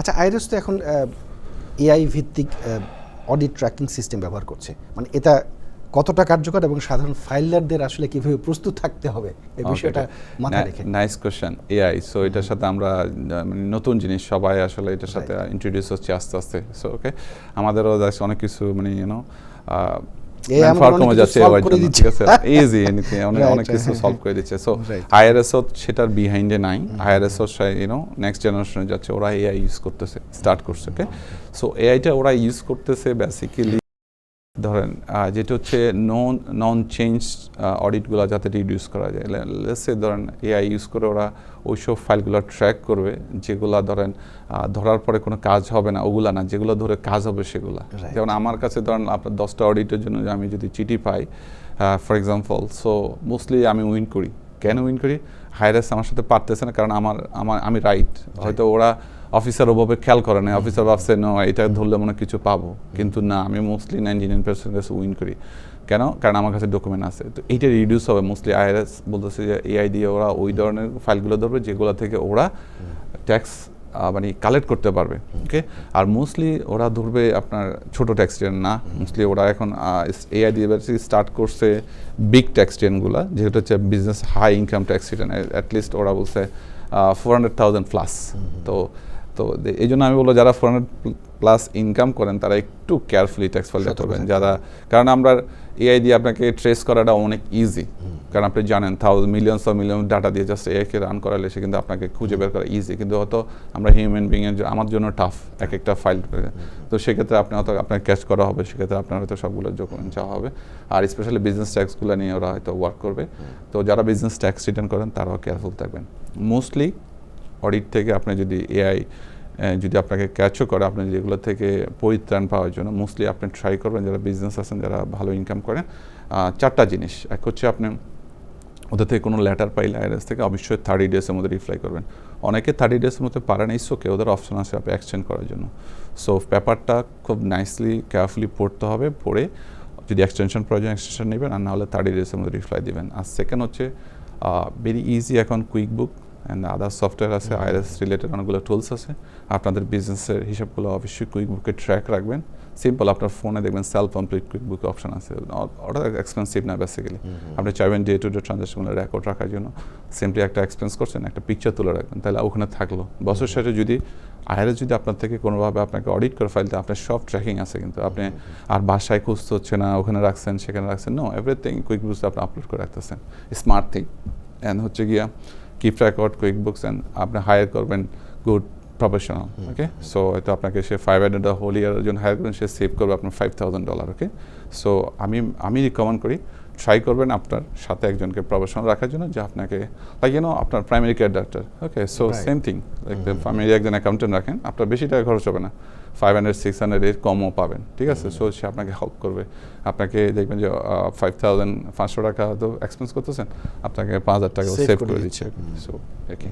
আচ্ছা আইরিস তো এখন এআই ভিত্তিক অডিট ট্র্যাকিং সিস্টেম ব্যবহার করছে। মানে এটা কতটা কার্যকর এবং সাধারণ ফাইলারদের আসলে কীভাবে প্রস্তুত থাকতে হবে এই বিষয়টা মাথায় রেখে। নাইস কোশ্চেন এআই সো এটার সাথে আমরা মানে নতুন জিনিস সবাই আসলে এটার সাথে ইন্ট্রোডিউস হচ্ছে আস্তে আস্তে। সো ওকে আমাদেরও অনেক কিছু মানে ইউনো কমে যাচ্ছে এবার করে জন্য, দিচ্ছে। ঠিক আছে। ইজি এনিথিং অনেক কিছু সলভ। করে দিচ্ছে। সো আইআরএসও সেটার বিহাইন্ডে নাই। আইআরএসও ইউনো নেক্সট জেনারেশনে যাচ্ছে ওরা এআই ইউজ করতেছে স্টার্ট করছে ওকে সো এআইটা ওরা ইউজ করতেছে বেসিক্যালি ধরেন যেটা হচ্ছে নন নন চেঞ্জ অডিটগুলো যাতে রিডিউস করা যায়। লেসে ধরেন এআই ইউজ করে ওরা ওইসব ফাইলগুলো ট্র্যাক করবে যেগুলো ধরেন ধরার পরে কোনো কাজ হবে না ওগুলা না যেগুলো ধরে কাজ হবে সেগুলো। যেমন আমার কাছে ধরেন আপনার দশটা অডিটের জন্য আমি যদি চিঠি পাই ফর এক্সাম্পল সো মোস্টলি আমি উইন করি। কেন উইন করি? হায়ারেস আমার সাথে পারতেছে না কারণ আমার আমার আমি রাইট হয়তো ওরা অফিসার ওভাবে খেয়াল করে না অফিসার ভাবছে না এটা ধরলে মনে কিছু পাবো। কিন্তু না আমি mostly ninety nine percent win করি। কেন? কারণ আমার কাছে ডকুমেন্ট আছে। তো এইটা রিডিউস হবে। মোস্টলি আইআরএস বলতেছে যে এআই দিয়ে ওরা ওই ধরনের ফাইলগুলো ধরবে যেগুলো থেকে ওরা ট্যাক্স মানে কালেক্ট করতে পারবে। ওকে আর মোস্টলি ওরা ধরবে আপনার ছোট ট্যাক্স রিটার্ন না? মোস্টলি ওরা এখন এআই দিয়ে স্টার্ট করছে বিগ ট্যাক্স রিটার্নগুলো যেটা হচ্ছে business high income tax return at least ওরা বলছে ফোর হান্ড্রেড থাউজেন্ড প্লাস তো তো এই জন্য আমি বলব যারা ফোর হান্ড্রেড প্লাস ইনকাম করেন তারা একটু কেয়ারফুলি ট্যাক্স ফাইলটা সতর্ক করবেন। যারা কারণ আমরা এআই দিয়ে আপনাকে ট্রেস করাটা অনেক ইজি কারণ আপনি জানেন thousand millions of million data দিয়ে জাস্ট এআইকে রান করালে সে কিন্তু আপনাকে খুঁজে বের করা ইজি কিন্তু হয়তো আমরা হিউম্যান বিংয়ের আমার জন্য টাফ এক একটা ফাইল তো সেক্ষেত্রে আপনি হয়তো আপনার ক্যাচ করা হবে সেক্ষেত্রে আপনার হয়তো সবগুলো ডকুমেন্ট চাওয়া হবে। আর স্পেশালি বিজনেস ট্যাক্সগুলো নিয়ে ওরা হয়তো ওয়ার্ক করবে। তো যারা বিজনেস ট্যাক্স রিটার্ন করেন তারাও কেয়ারফুল থাকবেন। মোস্টলি অডিট থেকে আপনি যদি এআই যদি আপনাকে ক্যাচও করে, আপনি যেগুলো থেকে পরিত্রাণ পাওয়ার জন্য মোস্টলি আপনি ট্রাই করবেন, যারা বিজনেস আছেন, যারা ভালো ইনকাম করেন চারটা জিনিস। এক হচ্ছে আপনি ওদের থেকে কোনো লেটার পাইলে আইআরএস থেকে অবশ্যই থার্টি ডেজের মধ্যে রিপ্লাই করবেন। অনেকে থার্টি ডেজের মধ্যে পারে না ইসোকে ওদের অপশন আছে আপনি এক্সচেঞ্জ করার জন্য। সো পেপারটা খুব নাইসলি কেয়ারফুলি পড়তে হবে, পড়ে যদি এক্সটেনশন প্রয়োজন এক্সটেনশন নেবেন, আর নাহলে থার্টি ডেজের মধ্যে রিপ্লাই দিবেন। আর সেকেন্ড হচ্ছে ভেরি ইজি এখন quick book and other software আছে আইআরএস রিলেটেড অনেকগুলো টুলস আছে। আপনাদের বিজনেসের হিসাবগুলো অবশ্যই কুইক বুকে ট্র্যাক রাখবেন। সিম্পল আপনার ফোনে দেখবেন self complete quick book option আছে অ- ওটা এক্সপেন্সিভ না বেসিক্যালি আপনি চাইবেন ডে টু ডে ট্রানজাকশনগুলো রেকর্ড রাখার জন্য। সিম্পলি একটা এক্সপেন্স করছেন একটা পিকচার তুলে রাখবেন তাহলে ওখানে থাকল। বছর শেষে যদি আইআরএস যদি আপনার থেকে কোনোভাবে আপনাকে অডিট করে ফাইলতে আপনার সব ট্র্যাকিং আছে কিন্তু। আপনি আর বাসায় খুঁজতে হচ্ছে না ওখানে রাখছেন সেখানে রাখছেন নো এভরিথিং কুইক বুকস আপনি আপলোড করে রাখতেছেন। স্মার্ট থিং অ্যান্ড হচ্ছে গিয়া keep record quick books and আপনি হায়ার করবেন গুড প্রফেশনাল ওকে সো হয়তো আপনাকে সে ফাইভ হান্ড্রেড হোল ইয়ারের জন্য হায়ার করবেন সে সেভ করবে আপনার five thousand dollar okay so আমি আমি রিকমেন্ড করি ট্রাই করবেন আপনার সাথে একজনকে প্রফেশনাল রাখার জন্য যে আপনাকে লাইক ইউনো আপনার primary care doctor okay so. Same thing like family একজন অ্যাকাউন্টেন্ট রাখেন আপনার বেশি টাকা খরচ হবে না। ফাইভ হান্ড্রেড সিক্স হান্ড্রেড এর কমও পাবেন ঠিক আছে? সো সে আপনাকে হেল্প করবে। আপনাকে দেখবেন যে ফাইভ থাউজেন্ড পাঁচশো টাকা তো এক্সপেন্স করতেছেন আপনাকে পাঁচ হাজার টাকা সেভ করে দিচ্ছে। So okay